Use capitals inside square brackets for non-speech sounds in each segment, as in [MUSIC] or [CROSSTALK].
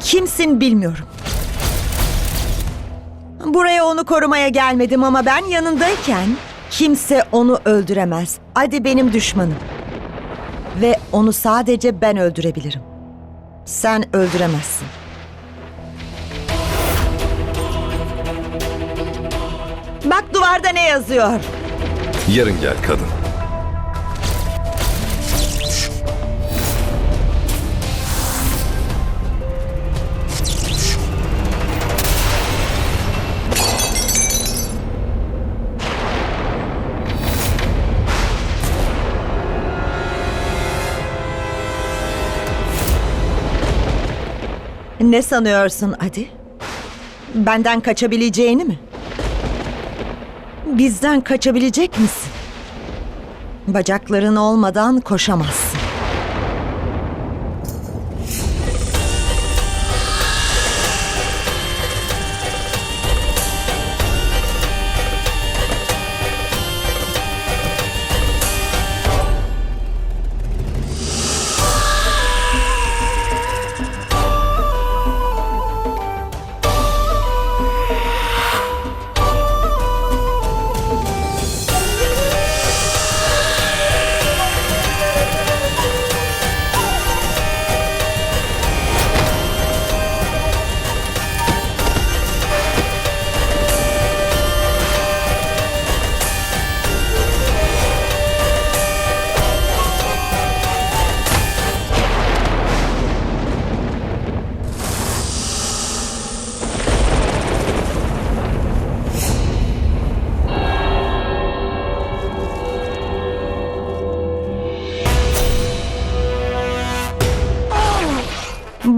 kimsin bilmiyorum. Buraya onu korumaya gelmedim ama ben yanındayken kimse onu öldüremez. Adi benim düşmanım. Ve onu sadece ben öldürebilirim. Sen öldüremezsin. Bak duvarda ne yazıyor? Yarın gel kadın. Ne sanıyorsun Adi? Benden kaçabileceğini mi? Bizden kaçabilecek misin? Bacakların olmadan koşamazsın.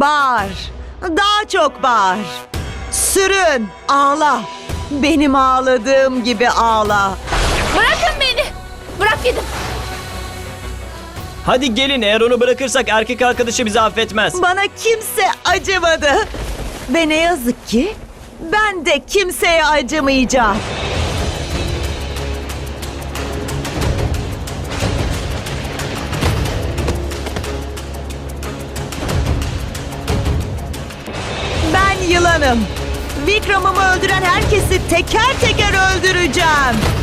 Bağır. Daha çok bağır. Sürün. Ağla. Benim ağladığım gibi ağla. Bırakın beni. Bırak gidin. Hadi gelin eğer onu bırakırsak erkek arkadaşı bizi affetmez. Bana kimse acımadı. Ve ne yazık ki ben de kimseye acımayacağım. Yılanım. Vikram'ımı öldüren herkesi teker teker öldüreceğim.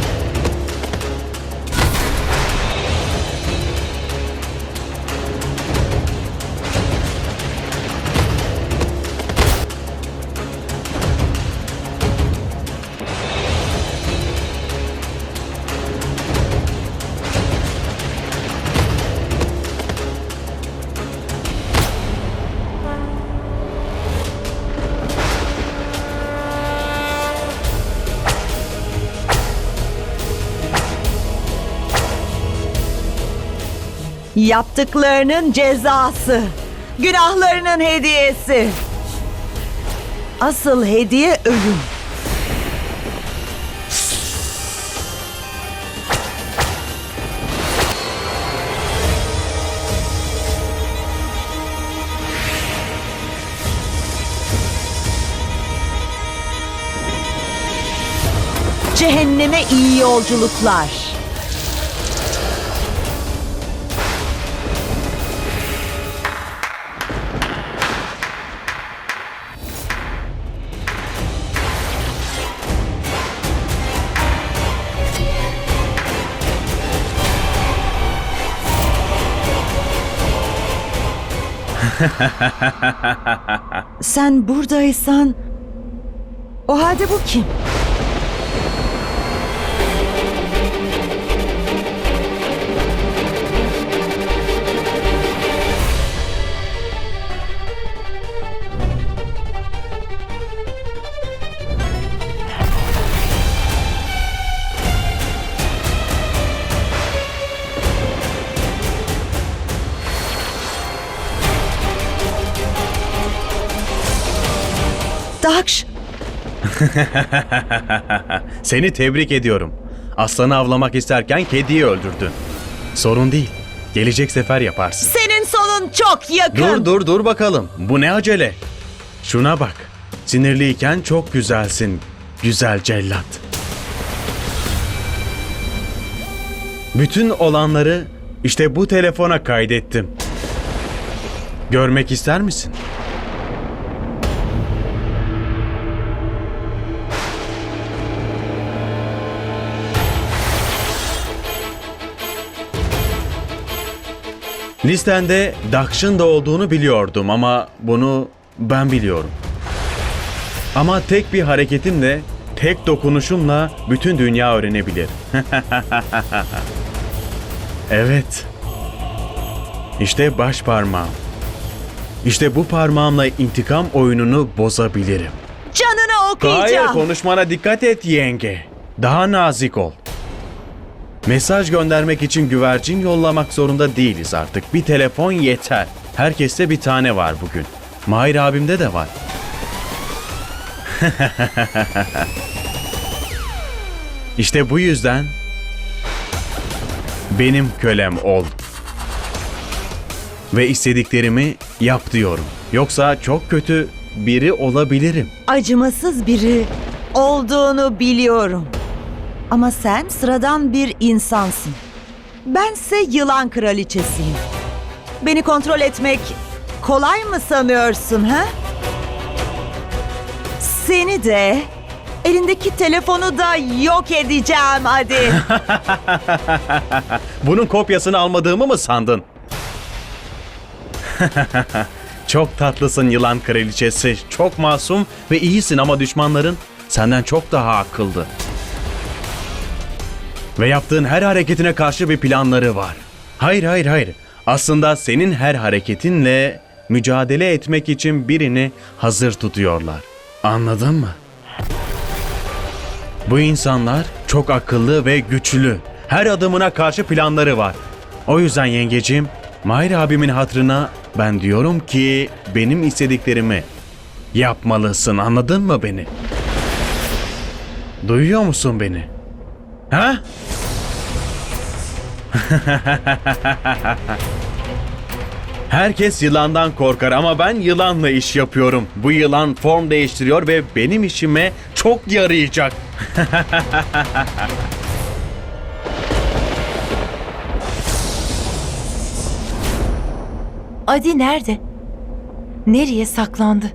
Yaptıklarının cezası. Günahlarının hediyesi. Asıl hediye ölüm. Cehenneme iyi yolculuklar. Sen buradaysan o halde bu kim? Dakş, [LAUGHS] Seni tebrik ediyorum. Aslanı avlamak isterken kediyi öldürdün. Sorun değil. Gelecek sefer yaparsın. senin sonun çok yakın. Dur dur dur bakalım. Bu ne acele? Şuna bak. Sinirliyken çok güzelsin. Güzel cellat. Bütün olanları işte bu telefona kaydettim. Görmek ister misin? Listende Dakş'ın da olduğunu biliyordum ama bunu ben biliyorum. Ama tek bir hareketimle, tek dokunuşumla bütün dünya öğrenebilir. [LAUGHS] evet. İşte baş parmağım. İşte bu parmağımla intikam oyununu bozabilirim. Canını okuyacağım. Hayır konuşmana dikkat et yenge. Daha nazik ol. Mesaj göndermek için güvercin yollamak zorunda değiliz artık. Bir telefon yeter. Herkeste bir tane var bugün. Mahir abimde de var. [LAUGHS] işte bu yüzden benim kölem ol. Ve istediklerimi yap diyorum. Yoksa çok kötü biri olabilirim. acımasız biri olduğunu biliyorum. Ama sen sıradan bir insansın. Bense yılan kraliçesiyim. Beni kontrol etmek kolay mı sanıyorsun ha? Seni de elindeki telefonu da yok edeceğim hadi. [LAUGHS] Bunun kopyasını almadığımı mı sandın? [LAUGHS] çok tatlısın yılan kraliçesi. Çok masum ve iyisin ama düşmanların senden çok daha akıllı. Ve yaptığın her hareketine karşı bir planları var. Hayır hayır hayır. Aslında senin her hareketinle mücadele etmek için birini hazır tutuyorlar. Anladın mı? Bu insanlar çok akıllı ve güçlü. Her adımına karşı planları var. O yüzden yengeciğim, Mahir abimin hatırına ben diyorum ki benim istediklerimi yapmalısın. Anladın mı beni? Duyuyor musun beni? Ha? [LAUGHS] Herkes yılandan korkar ama ben yılanla iş yapıyorum. Bu yılan form değiştiriyor ve benim işime çok yarayacak. [LAUGHS] Adi nerede? Nereye saklandı?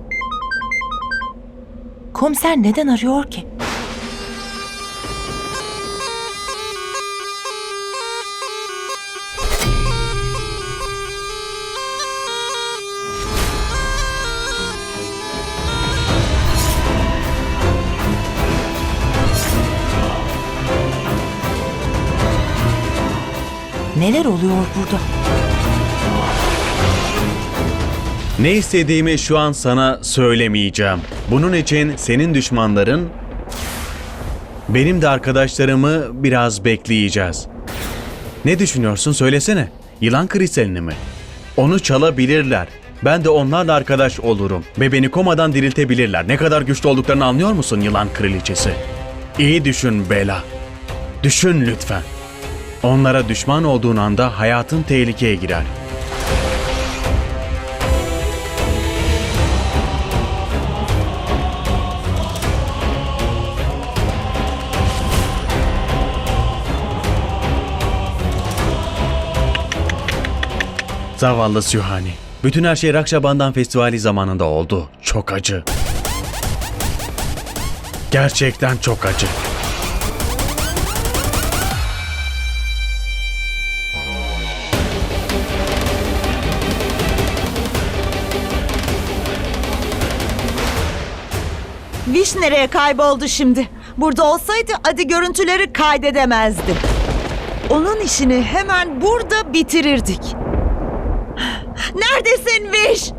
Komiser neden arıyor ki? Neler oluyor burada? Ne istediğimi şu an sana söylemeyeceğim. Bunun için senin düşmanların benim de arkadaşlarımı biraz bekleyeceğiz. Ne düşünüyorsun söylesene. Yılan kristalini mi? Onu çalabilirler. Ben de onlarla arkadaş olurum ve beni komadan diriltebilirler. Ne kadar güçlü olduklarını anlıyor musun yılan kraliçesi? İyi düşün Bela. Düşün lütfen. Onlara düşman olduğun anda hayatın tehlikeye girer. Zavallı Sühani. Bütün her şey Rakşabandan Festivali zamanında oldu. Çok acı. Gerçekten çok acı. Viş nereye kayboldu şimdi? Burada olsaydı hadi görüntüleri kaydedemezdim. Onun işini hemen burada bitirirdik. Neredesin Viş?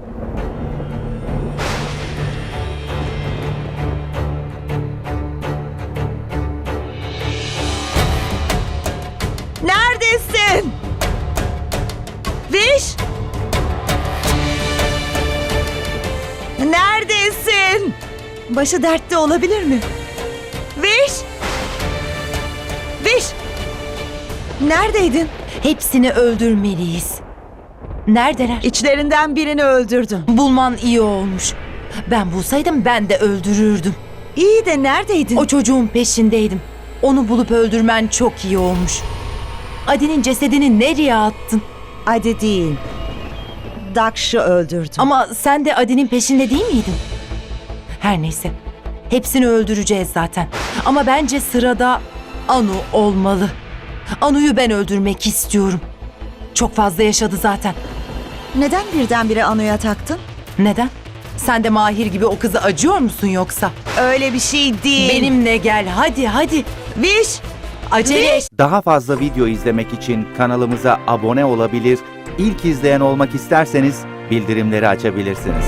Neredesin? Viş? Neredesin? Başı dertte olabilir mi? Viş! Viş! Neredeydin? Hepsini öldürmeliyiz. Neredeler? İçlerinden birini öldürdün. Bulman iyi olmuş. Ben bulsaydım ben de öldürürdüm. İyi de neredeydin? O çocuğun peşindeydim. Onu bulup öldürmen çok iyi olmuş. Adi'nin cesedini nereye attın? Adi değil. Dakş'ı öldürdüm. Ama sen de Adi'nin peşinde değil miydin? Her neyse. Hepsini öldüreceğiz zaten. Ama bence sırada Anu olmalı. Anu'yu ben öldürmek istiyorum. Çok fazla yaşadı zaten. Neden birdenbire Anu'ya taktın? Neden? Sen de Mahir gibi o kıza acıyor musun yoksa? Öyle bir şey değil. Benimle gel hadi hadi. Viş! Acele et. Daha fazla video izlemek için kanalımıza abone olabilir, ilk izleyen olmak isterseniz bildirimleri açabilirsiniz.